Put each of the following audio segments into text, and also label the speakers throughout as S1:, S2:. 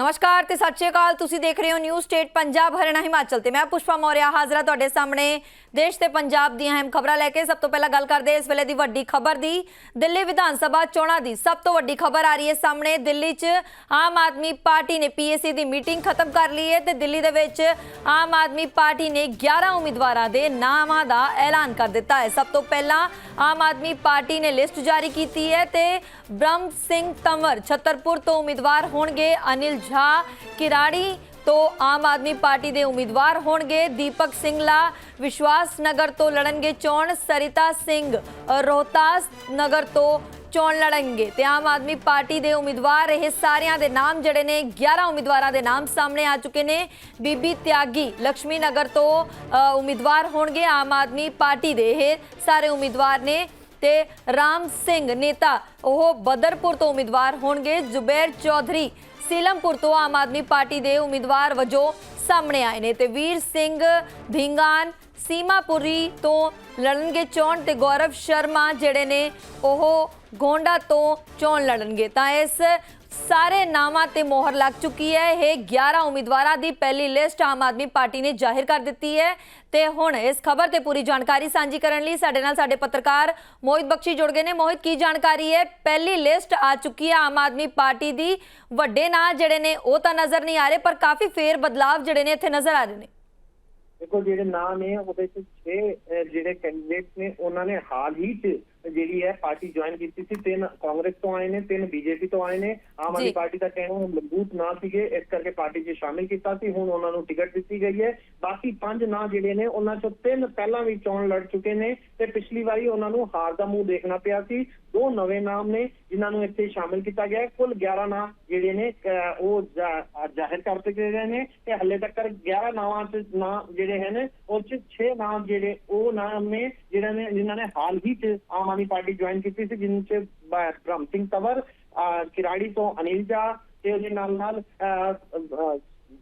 S1: ਨਮਸਕਾਰ ਤੇ ਸਤਿ ਸ਼੍ਰੀ ਅਕਾਲ। ਤੁਸੀਂ ਦੇਖ ਰਹੇ ਹੋ ਨਿਊ ਸਟੇਟ ਪੰਜਾਬ, ਹਰਿਆਣਾ, ਹਿਮਾਚਲ ਤੇ ਮੈਂ ਪੁਸ਼ਪਾ ਮੌਰਿਆ ਹਾਜ਼ਰਾ ਤੁਹਾਡੇ ਸਾਹਮਣੇ। ਦੇਸ਼ ਤੇ ਪੰਜਾਬ ਦੀਆਂ ਅਹਿਮ ਖਬਰਾਂ ਲੈ ਕੇ ਸਭ ਤੋਂ ਪਹਿਲਾਂ ਗੱਲ ਕਰਦੇ ਇਸ ਵੇਲੇ ਦੀ ਵੱਡੀ ਖਬਰ ਦੀ। ਦਿੱਲੀ ਵਿਧਾਨ ਸਭਾ ਚੋਣਾਂ ਦੀ ਸਭ ਤੋਂ ਵੱਡੀ ਖਬਰ ਆ ਰਹੀ ਹੈ ਸਾਹਮਣੇ। ਦਿੱਲੀ 'ਚ ਆਮ ਆਦਮੀ ਪਾਰਟੀ ਨੇ ਪੀਏਸੀ ਦੀ ਮੀਟਿੰਗ ਖਤਮ ਕਰ ਲਈ ਹੈ ਤੇ ਦਿੱਲੀ ਦੇ ਵਿੱਚ ਆਮ ਆਦਮੀ ਪਾਰਟੀ ਨੇ 11 ਉਮੀਦਵਾਰਾਂ ਦੇ ਨਾਮਾਂ ਦਾ ਐਲਾਨ ਕਰ ਦਿੱਤਾ ਹੈ। ਸਭ ਤੋਂ ਪਹਿਲਾਂ ਆਮ ਆਦਮੀ ਪਾਰਟੀ ਨੇ ਲਿਸਟ ਜਾਰੀ ਕੀਤੀ ਹੈ ਤੇ ਬ੍ਰਹਮ ਸਿੰਘ ਤੰਵਰ ਛਤਰਪੁਰ ਤੋਂ ਉਮੀਦਵਾਰ ਹੋਣਗੇ ਅਨਿਲ ਝਾ ਕਿਰਾੜੀ ਤੋਂ ਆਮ ਆਦਮੀ ਪਾਰਟੀ ਦੇ ਉਮੀਦਵਾਰ ਹੋਣਗੇ ਦੀਪਕ ਸਿੰਘਲਾ ਵਿਸ਼ਵਾਸ ਨਗਰ ਤੋਂ ਲੜਨਗੇ ਚੋਣ ਸਰਿਤਾ ਸਿੰਘ ਅ, ਰੋਹਤਾਸ ਨਗਰ ਤੋਂ ਚੋਣ ਲੜਨਗੇ ਤੇ ਆਮ ਆਦਮੀ ਪਾਰਟੀ ਦੇ ਉਮੀਦਵਾਰ ਇਹ ਸਾਰਿਆਂ ਦੇ ਨਾਮ ਜਿਹੜੇ ਨੇ 11 ਉਮੀਦਵਾਰਾਂ ਦੇ ਨਾਮ ਸਾਹਮਣੇ ਆ ਚੁੱਕੇ ਨੇ ਬੀਬੀ ਤਿਆਗੀ ਲక్ష్ਮੀ ਨਗਰ ਤੋਂ ਅ, ਉਮੀਦਵਾਰ ਹੋਣਗੇ ਆਮ ਆਦਮੀ ਪਾਰਟੀ ਦੇ ਇਹ ਸਾਰੇ ਉਮੀਦਵਾਰ ਨੇ ਤੇ ਰਾਮ ਸਿੰਘ ਨੇਤਾ, ਉਹ ਬਦਰਪੁਰ ਤੋਂ ਉਮੀਦਵਾਰ ਹੋਣਗੇ। ਜ਼ੁਬੈਰ ਚੌਧਰੀ ਸੀਲਮਪੁਰ ਤੋਂ ਆਮ ਆਦਮੀ ਪਾਰਟੀ ਦੇ ਉਮੀਦਵਾਰ ਵਜੋਂ ਸਾਹਮਣੇ ਆਏ ਨੇ ਤੇ ਵੀਰ ਸਿੰਘ ਧਿੰਗਾਨ ਸੀਮਾਪੁਰੀ ਤੋਂ ਲੜਨਗੇ ਚੋਣ ਤੇ ਗੌਰਵ ਸ਼ਰਮਾ ਜਿਹੜੇ ਨੇ ਉਹ ਗੋਂਡਾ ਤੋਂ ਚੋਣ ਲੜਨਗੇ। ਤਾਂ ਇਸ ਸਾਰੇ ਨਾਮਾਂ ਤੇ ਮੋਹਰ ਲੱਗ ਚੁੱਕੀ ਹੈ। ਇਹ 11 ਉਮੀਦਵਾਰਾਂ ਦੀ ਪਹਿਲੀ ਲਿਸਟ ਆਮ ਆਦਮੀ ਪਾਰਟੀ ਨੇ ਜ਼ਾਹਿਰ ਕਰ ਦਿੱਤੀ ਹੈ। ਤੇ ਹੁਣ ਇਸ ਖਬਰ ਤੇ ਪੂਰੀ ਜਾਣਕਾਰੀ ਸਾਂਝੀ ਕਰਨ ਲਈ ਸਾਡੇ ਨਾਲ ਸਾਡੇ ਪੱਤਰਕਾਰ ਮੋਹਿਤ ਬਖਸ਼ੀ ਜੁੜ ਗਏ ਨੇ। ਮੋਹਿਤ, ਕੀ ਜਾਣਕਾਰੀ ਹੈ? ਪਹਿਲੀ ਲਿਸਟ ਆ ਚੁੱਕੀ ਹੈ ਆਮ ਆਦਮੀ ਪਾਰਟੀ ਦੀ। ਵੱਡੇ ਨਾਂ ਜਿਹੜੇ ਨੇ ਉਹ ਤਾਂ ਨਜ਼ਰ ਨਹੀਂ ਆ ਰਹੇ, ਪਰ ਕਾਫੀ ਫੇਰ ਬਦਲਾਵ ਜਿਹੜੇ ਨੇ ਇੱਥੇ ਨਜ਼ਰ ਆ ਰਹੇ ਨੇ।
S2: ਦੇਖੋ, ਜਿਹੜੇ ਨਾਂ ਨੇ ਉਹਦੇ ਚ 6 ਜਿਹੜੇ ਕੈਂਡੀਡੇਟ ਨੇ, ਉਹਨਾਂ ਨੇ ਹਾਲ ਹੀ ਚ ਜਿਹੜੀ ਹੈ ਪਾਰਟੀ ਜੁਆਇਨ ਕੀਤੀ ਸੀ ਤਿੰਨ ਕਾਂਗਰਸ ਤੋਂ ਆਏ ਨੇ ਤਿੰਨ ਬੀਜੇਪੀ ਤੋਂ ਆਏ ਨੇ ਆਮ। ਆਦਮੀ ਪਾਰਟੀ ਦਾ ਕਹਿਣਾ ਹੈ ਮਜ਼ਬੂਤ ਨਾਂ ਸੀਗੇ ਇਸ ਕਰਕੇ ਪਾਰਟੀ 'ਚ ਸ਼ਾਮਿਲ ਕੀਤਾ ਸੀ ਹੁਣ ਉਹਨਾਂ ਨੂੰ ਟਿਕਟ ਦਿੱਤੀ ਗਈ ਹੈ ਬਾਕੀ ਪੰਜ ਨਾਂ ਜਿਹੜੇ ਨੇ ਉਹਨਾਂ ਚੋਂ ਤਿੰਨ ਪਹਿਲਾਂ ਵੀ ਚੋਣ ਲੜ ਚੁੱਕੇ ਨੇ ਤੇ ਪਿਛਲੀ ਵਾਰੀ ਉਹਨਾਂ ਨੂੰ ਹਾਰ ਦਾ ਮੂੰਹ ਦੇਖਣਾ ਪਿਆ ਸੀ ਦੋ ਨਵੇਂ ਨਾਮ ਨੇ ਜਿਨ੍ਹਾਂ ਨੂੰ ਇੱਥੇ ਸ਼ਾਮਿਲ ਕੀਤਾ ਗਿਆ ਹੈ। ਕੁੱਲ 11 ਨਾਂ ਜਿਹੜੇ ਨੇ ਉਹ ਜ਼ਾਹਿਰ ਕਰ ਦਿੱਤੇ ਗਏ ਨੇ ਤੇ ਹੱਲੇ ਤੱਕ 11 ਨਾਵਾਂ ਚ ਨਾਂ ਜਿਹੜੇ ਹਨ ਉਹ ਚ 6 ਨਾਮ ਜਿਹੜੇ ਉਹ ਨਾਮ ਨੇ ਜਿਹੜਾ ਨੇ ਜਿਨ੍ਹਾਂ ਨੇ ਹਾਲ ਹੀ ਚ ਆਮ ਆਦਮੀ ਪਾਰਟੀ ਜੁਆਇਨ ਕੀਤੀ ਸੀ ਜਿਨ੍ਹਾਂ ਚ ਬ੍ਰਹਮ ਸਿੰਘ ਤਵਰ ਕਿਰਾੜੀ ਤੋਂ ਅਨਿਲ ਝਾ ਤੇ ਉਹਦੇ ਨਾਲ ਨਾਲ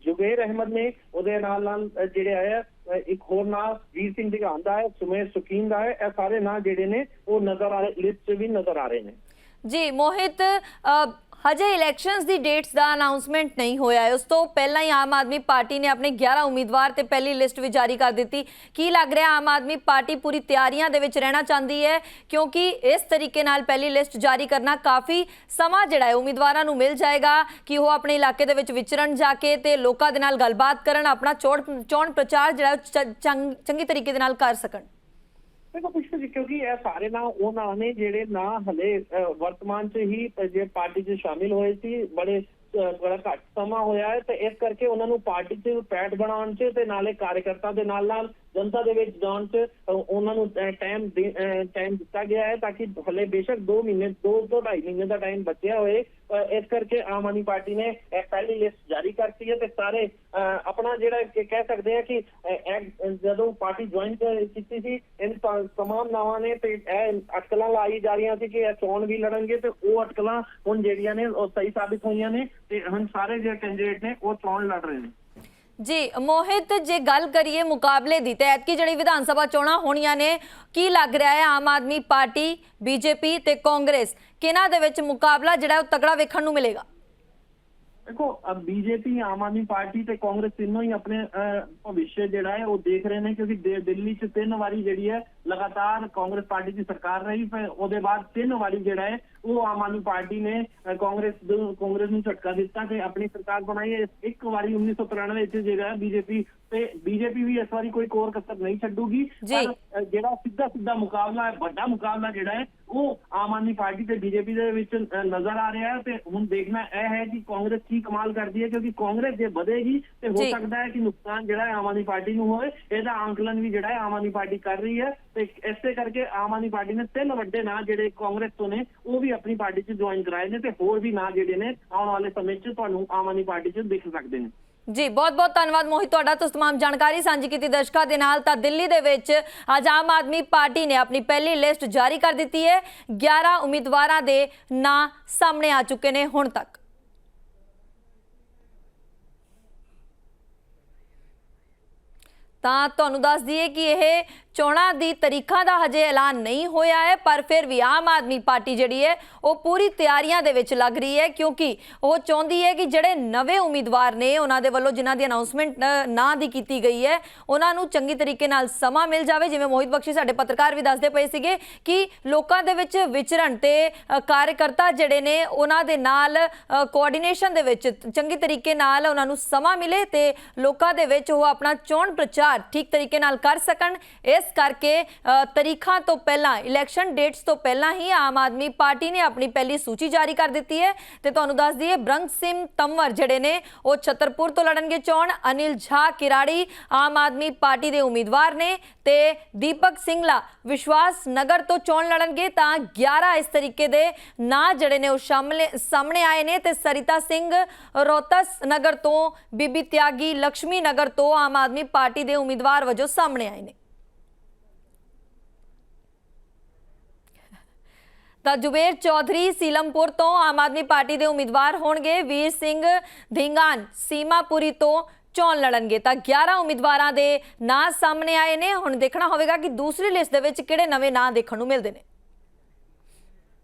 S2: ਜੁਬੇਰ ਅਹਿਮਦ ਨੇ ਉਹਦੇ ਨਾਲ ਨਾਲ ਜਿਹੜੇ ਆਇਆ ਇੱਕ ਹੋਰ ਨਾਂ, ਵੀਰ ਸਿੰਘ ਦਿਗਾਨ ਦਾ ਹੈ, ਸੁਮੇਰ ਸੁਕੀਨ ਦਾ ਹੈ, ਇਹ ਸਾਰੇ ਨਾਂ ਜਿਹੜੇ ਨੇ, ਉਹ ਨਜ਼ਰ ਆ ਰਹੇ ਲਿਸਟ 'ਚ ਵੀ ਨਜ਼ਰ ਆ ਰਹੇ ਨੇ।
S1: ਜੀ, ਮੋਹਿਤ ਹਜੇ ਇਲੈਕਸ਼ਨਸ ਦੀ ਡੇਟਸ ਦਾ ਅਨਾਉਂਸਮੈਂਟ ਨਹੀਂ ਹੋਇਆ ਹੈ। ਉਸ ਤੋਂ ਪਹਿਲਾਂ ਹੀ ਆਮ ਆਦਮੀ ਪਾਰਟੀ ਨੇ ਆਪਣੇ 11 ਉਮੀਦਵਾਰ ਤੇ ਪਹਿਲੀ ਲਿਸਟ ਵੀ ਜਾਰੀ ਕਰ ਦਿੱਤੀ। ਕੀ ਲੱਗ ਰਿਹਾ, ਆਮ ਆਦਮੀ ਪਾਰਟੀ ਪੂਰੀ ਤਿਆਰੀਆਂ ਦੇ ਵਿੱਚ ਰਹਿਣਾ ਚਾਹੁੰਦੀ ਹੈ? ਕਿਉਂਕਿ ਇਸ ਤਰੀਕੇ ਨਾਲ ਪਹਿਲੀ ਲਿਸਟ ਜਾਰੀ ਕਰਨਾ ਕਾਫੀ ਸਮਾਂ ਜਿਹੜਾ ਹੈ, ਉਮੀਦਵਾਰਾਂ ਨੂੰ ਮਿਲ ਜਾਏਗਾ ਕਿ ਉਹ ਆਪਣੇ ਇਲਾਕੇ ਦੇ ਵਿੱਚ ਵਿਚਰਨ ਜਾ ਕੇ ਤੇ ਲੋਕਾਂ ਦੇ ਨਾਲ ਗੱਲਬਾਤ ਕਰਨ, ਆਪਣਾ ਚੋਣ ਚੋਣ ਪ੍ਰਚਾਰ ਜਿਹੜਾ ਉਹ ਚੰਗ- ਚੰਗੀ ਤਰੀਕੇ ਦੇ ਨਾਲ ਕਰ ਸਕਣ।
S2: ਦੇਖੋ ਪੁੱਛੋ ਜੀ ਕਿਉਂਕਿ ਇਹ ਸਾਰੇ ਨਾਂ ਉਹ ਨਾਂ ਨੇ ਜਿਹੜੇ ਨਾਂ ਹਲੇ ਅਹ, ਵਰਤਮਾਨ 'ਚ ਹੀ ਜੇ ਪਾਰਟੀ 'ਚ ਸ਼ਾਮਿਲ ਹੋਏ ਸੀ ਬੜੇ ਬੜਾ ਘੱਟ ਸਮਾਂ ਹੋਇਆ ਹੈ ਤੇ ਇਸ ਕਰਕੇ ਉਹਨਾਂ ਨੂੰ ਪਾਰਟੀ 'ਚ ਪੈਟ ਬਣਾਉਣ 'ਚ ਤੇ ਨਾਲੇ ਕਾਰਜਕਰਤਾ ਦੇ ਨਾਲ ਨਾਲ ਜਨਤਾ ਦੇ ਵਿੱਚ ਜਾਣ 'ਚ ਉਹਨਾਂ ਨੂੰ ਟਾਈਮ ਟਾਈਮ ਦਿੱਤਾ ਗਿਆ ਹੈ ਤਾਂ ਕਿ ਹਲੇ ਬੇਸ਼ੱਕ 2 ਮਹੀਨੇ 2 ਤੋਂ 2.5 ਮਹੀਨੇ ਦਾ ਟਾਈਮ ਬਚਿਆ ਹੋਏ। ਇਸ ਕਰਕੇ ਆਮ ਆਦਮੀ ਪਾਰਟੀ ਨੇ ਪਹਿਲੀ ਲਿਸਟ ਜਾਰੀ ਕਰਤੀ ਹੈ ਤੇ ਸਾਰੇ ਅਹ, ਆਪਣਾ ਜਿਹੜਾ ਕਹਿ ਸਕਦੇ ਆ ਕਿ ਜਦੋਂ ਪਾਰਟੀ ਜੁਆਇਨ ਕੀਤੀ ਸੀ ਇਨ ਤਮਾਮ ਨਾਵਾਂ ਨੇ ਤੇ ਇਹ ਅਟਕਲਾਂ ਲਾਈ ਜਾ ਰਹੀਆਂ ਸੀ ਕਿ ਇਹ ਚੋਣ ਵੀ ਲੜਨਗੇ ਤੇ ਉਹ ਅਟਕਲਾਂ ਹੁਣ ਜਿਹੜੀਆਂ ਨੇ ਉਹ ਸਹੀ ਸਾਬਿਤ ਹੋਈਆਂ ਨੇ ਤੇ ਹੁਣ ਸਾਰੇ ਜਿਹੜੇ ਕੈਂਡੀਡੇਟ ਨੇ ਉਹ ਚੋਣ ਲੜ ਰਹੇ ਨੇ।
S1: ਜੀ, ਮੋਹਿਤ, ਜੇ ਗੱਲ ਕਰੀਏ ਮੁਕਾਬਲੇ ਦੀ ਤੇ ਐਤਕੀ ਜਿਹੜੀ ਵਿਧਾਨ ਸਭਾ ਚੋਣਾਂ ਹੋਣੀਆਂ ਨੇ, ਕੀ ਲੱਗ ਰਿਹਾ ਹੈ ਆਮ ਆਦਮੀ ਪਾਰਟੀ, ਬੀਜੇਪੀ ਤੇ ਕਾਂਗਰਸ? ਕਿਹਨਾਂ ਦੇ ਵਿੱਚ ਮੁਕਾਬਲਾ ਜਿਹੜਾ ਉਹ ਤਗੜਾ ਵੇਖਣ ਨੂੰ ਮਿਲੇਗਾ?
S2: ਦੇਖੋ ਬੀਜੇਪੀ, ਆਮ ਆਦਮੀ ਪਾਰਟੀ ਤੇ ਕਾਂਗਰਸ ਤਿੰਨੋਂ ਹੀ ਆਪਣੇ ਭਵਿੱਖ ਜਿਹੜਾ ਹੈ ਉਹ ਦੇਖ ਰਹੇ ਨੇ, ਕਿਉਂਕਿ ਦਿੱਲੀ 'ਚ ਤਿੰਨ ਵਾਰੀ ਜਿਹੜੀ ਹੈ ਲਗਾਤਾਰ ਕਾਂਗਰਸ ਪਾਰਟੀ ਦੀ ਸਰਕਾਰ ਰਹੀ ਫਿਰ ਉਹਦੇ ਬਾਅਦ ਤਿੰਨ ਵਾਰੀ ਜਿਹੜਾ ਹੈ ਉਹ ਆਮ ਆਦਮੀ ਪਾਰਟੀ ਨੇ ਕਾਂਗਰਸ ਕਾਂਗਰਸ ਨੂੰ ਝਟਕਾ ਦਿੱਤਾ ਤੇ ਆਪਣੀ ਸਰਕਾਰ ਬਣਾਈ ਹੈ ਇੱਕ ਵਾਰੀ 1993 ਵਿੱਚ ਜਿਹੜਾ ਬੀਜੇਪੀ ਤੇ ਬੀਜੇਪੀ ਵੀ ਇਸ ਵਾਰੀ ਕੋਈ ਕੋਰ ਕਸਰ ਨਹੀਂ ਛੱਡੂਗੀ। ਪਰ ਜਿਹੜਾ ਸਿੱਧਾ ਸਿੱਧਾ ਮੁਕਾਬਲਾ ਹੈ ਵੱਡਾ ਮੁਕਾਬਲਾ ਜਿਹੜਾ ਹੈ ਉਹ ਆਮ ਆਦਮੀ ਪਾਰਟੀ ਤੇ ਬੀਜੇਪੀ ਦੇ ਵਿੱਚ ਨਜ਼ਰ ਆ ਰਿਹਾ ਹੈ ਤੇ ਹੁਣ ਦੇਖਣਾ ਇਹ ਹੈ ਕਿ ਕਾਂਗਰਸ ਕੀ ਕਮਾਲ ਕਰਦੀ ਹੈ ਕਿਉਂਕਿ ਕਾਂਗਰਸ ਜੇ ਵਧੇਗੀ ਤੇ ਹੋ। ਸਕਦਾ ਹੈ ਕਿ ਨੁਕਸਾਨ ਜਿਹੜਾ ਹੈ ਆਮ ਆਦਮੀ ਪਾਰਟੀ ਨੂੰ ਹੋਵੇ ਇਹਦਾ ਆਂਕਲਨ ਵੀ ਜਿਹੜਾ ਹੈ ਆਮ ਆਦਮੀ ਪਾਰਟੀ ਕਰ ਰਹੀ ਹੈ ਤੇ ਇਸੇ ਕਰਕੇ ਆਮ ਆਦਮੀ ਪਾਰਟੀ ਨੇ ਤਿੰਨ ਵੱਡੇ ਨਾਂ ਜਿਹੜੇ ਕਾਂਗਰਸ ਤੋਂ ਨੇ ਉਹ ਵੀ ਆਪਣੀ ਪਾਰਟੀ 'ਚ ਜੁਆਇਨ ਕਰਾਏ ਨੇ ਤੇ ਹੋਰ ਵੀ ਨਾਂ ਜਿਹੜੇ ਨੇ ਆਉਣ ਵਾਲੇ ਸਮੇਂ 'ਚ ਤੁਹਾਨੂੰ ਆਮ ਆਦਮੀ ਪਾਰਟੀ 'ਚ ਦਿਖ ਸਕਦੇ ਨੇ
S1: ਜੀ ਬਹੁਤ ਬਹੁਤ ਧੰਨਵਾਦ ਮੋਹਿਤ ਤੁਹਾਡਾ ਤੁਸੀਂ तमाम ਜਾਣਕਾਰੀ ਸਾਂਝੀ ਕੀਤੀ ਦਰਸ਼ਕਾਂ ਦੇ ਨਾਲ ਤਾਂ ਦਿੱਲੀ ਦੇ ਵਿੱਚ ਅੱਜ ਆਮ ਆਦਮੀ ਪਾਰਟੀ ਨੇ ਆਪਣੀ ਪਹਿਲੀ ਲਿਸਟ ਜਾਰੀ ਕਰ ਦਿੱਤੀ ਹੈ 11 ਉਮੀਦਵਾਰਾਂ ਦੇ ਨਾਂ ਸਾਹਮਣੇ ਆ ਚੁੱਕੇ ਨੇ ਹੁਣ ਤੱਕ ਤਾਂ ਤੁਹਾਨੂੰ ਦੱਸ ਦਈਏ ਕਿ ਇਹ ਚੋਣਾਂ ਦੀ ਤਰੀਕਾਂ ਦਾ ਹਜੇ ਐਲਾਨ ਨਹੀਂ ਹੋਇਆ ਹੈ, ਪਰ ਫਿਰ ਵੀ ਆਮ ਆਦਮੀ ਪਾਰਟੀ ਜਿਹੜੀ ਹੈ, ਉਹ ਪੂਰੀ ਤਿਆਰੀਆਂ ਦੇ ਵਿੱਚ ਲੱਗ ਰਹੀ ਹੈ, ਕਿਉਂਕਿ ਉਹ ਚਾਹੁੰਦੀ ਹੈ ਕਿ ਜਿਹੜੇ ਨਵੇਂ ਉਮੀਦਵਾਰ ਨੇ ਉਹਨਾਂ ਦੇ ਵੱਲੋਂ ਜਿਨ੍ਹਾਂ ਦੀ ਅਨਾਉਂਸਮੈਂਟ ਨਾ ਦੀ ਕੀਤੀ ਗਈ ਹੈ, ਉਹਨਾਂ ਨੂੰ ਚੰਗੀ ਤਰੀਕੇ ਨਾਲ ਸਮਾਂ ਮਿਲ ਜਾਵੇ। ਜਿਵੇਂ ਮੋਹਿਤ ਬਖਸ਼ੀ ਸਾਡੇ ਪੱਤਰਕਾਰ ਵੀ ਦੱਸਦੇ ਪਏ ਸੀਗੇ ਕਿ ਲੋਕਾਂ ਦੇ ਵਿੱਚ ਵਿਚਰਨ ਤੇ ਕਾਰਜਕਰਤਾ ਜਿਹੜੇ ਨੇ, ਉਹਨਾਂ ਦੇ ਨਾਲ ਕੋਆਰਡੀਨੇਸ਼ਨ ਦੇ ਵਿੱਚ ਚੰਗੀ ਤਰੀਕੇ ਨਾਲ ਉਹਨਾਂ ਨੂੰ ਸਮਾਂ ਮਿਲੇ ਤੇ ਲੋਕਾਂ ਦੇ ਵਿੱਚ ਉਹ ਆਪਣਾ ਚੋਣ ਪ੍ਰਚਾਰ ਠੀਕ ਤਰੀਕੇ ਨਾਲ ਕਰ ਸਕਣ। ਇਸ ਇਸ ਕਰਕੇ ਤਰੀਖਾਂ ਤੋਂ ਪਹਿਲਾਂ ਇਲੈਕਸ਼ਨ ਡੇਟਸ ਤੋਂ ਪਹਿਲਾਂ ਹੀ ਆਮ ਆਦਮੀ ਪਾਰਟੀ ਨੇ ਆਪਣੀ ਪਹਿਲੀ ਸੂਚੀ ਜਾਰੀ ਕਰ ਦਿੱਤੀ ਹੈ। ਤੇ ਤੁਹਾਨੂੰ ਦੱਸ ਦਈਏ, ਬ੍ਰੰਗ ਸਿੰਘ ਤੰਵਰ ਜਿਹੜੇ ਨੇ, ਉਹ ਛਤਰਪੁਰ ਤੋਂ ਲੜਨਗੇ ਚੋਣ। ਅਨਿਲ ਝਾ ਕਿਰਾੜੀ ਆਮ ਆਦਮੀ ਪਾਰਟੀ ਦੇ ਉਮੀਦਵਾਰ ਨੇ ਤੇ ਦੀਪਕ ਸਿੰਘਲਾ ਵਿਸ਼ਵਾਸ ਨਗਰ ਤੋਂ ਚੋਣ ਲੜਨਗੇ। ਤਾਂ 11 ਇਸ ਤਰੀਕੇ ਦੇ ਨਾਂ ਜਿਹੜੇ ਨੇ ਉਹ ਸ਼ਾਮਲੇ, ਸਾਹਮਣੇ ਆਏ ਨੇ ਤੇ ਸਰਿਤਾ ਸਿੰਘ ਰੋਤਸ ਨਗਰ ਤੋਂ, ਬੀਬੀ ਤਿਆਗੀ ਲక్ష్ਮੀ ਨਗਰ ਤੋਂ ਆਮ ਆਦਮੀ ਪਾਰਟੀ ਦੇ ਉਮੀਦਵਾਰ ਵਜੋਂ ਸਾਹਮਣੇ ਆਏ ਨੇ। ਤਾਂ ਜੁਬੇਰ ਚੌਧਰੀ ਸੀਲਮਪੁਰ ਤੋਂ ਆਮ ਆਦਮੀ ਪਾਰਟੀ ਦੇ ਉਮੀਦਵਾਰ ਹੋਣਗੇ। ਵੀਰ ਸਿੰਘ ਧਿੰਗਾਨ ਸੀਮਾਪੁਰੀ ਤੋਂ ਚੋਣ ਲੜਨਗੇ। ਤਾਂ 11 ਉਮੀਦਵਾਰਾਂ ਦੇ ਨਾਂ ਸਾਹਮਣੇ ਆਏ ਨੇ। ਹੁਣ ਦੇਖਣਾ ਹੋਵੇਗਾ ਕਿ ਦੂਸਰੀ ਲਿਸਟ ਦੇ ਵਿੱਚ ਕਿਹੜੇ ਨਵੇਂ ਨਾਂ ਦੇਖਣ ਨੂੰ ਮਿਲਦੇ ਨੇ।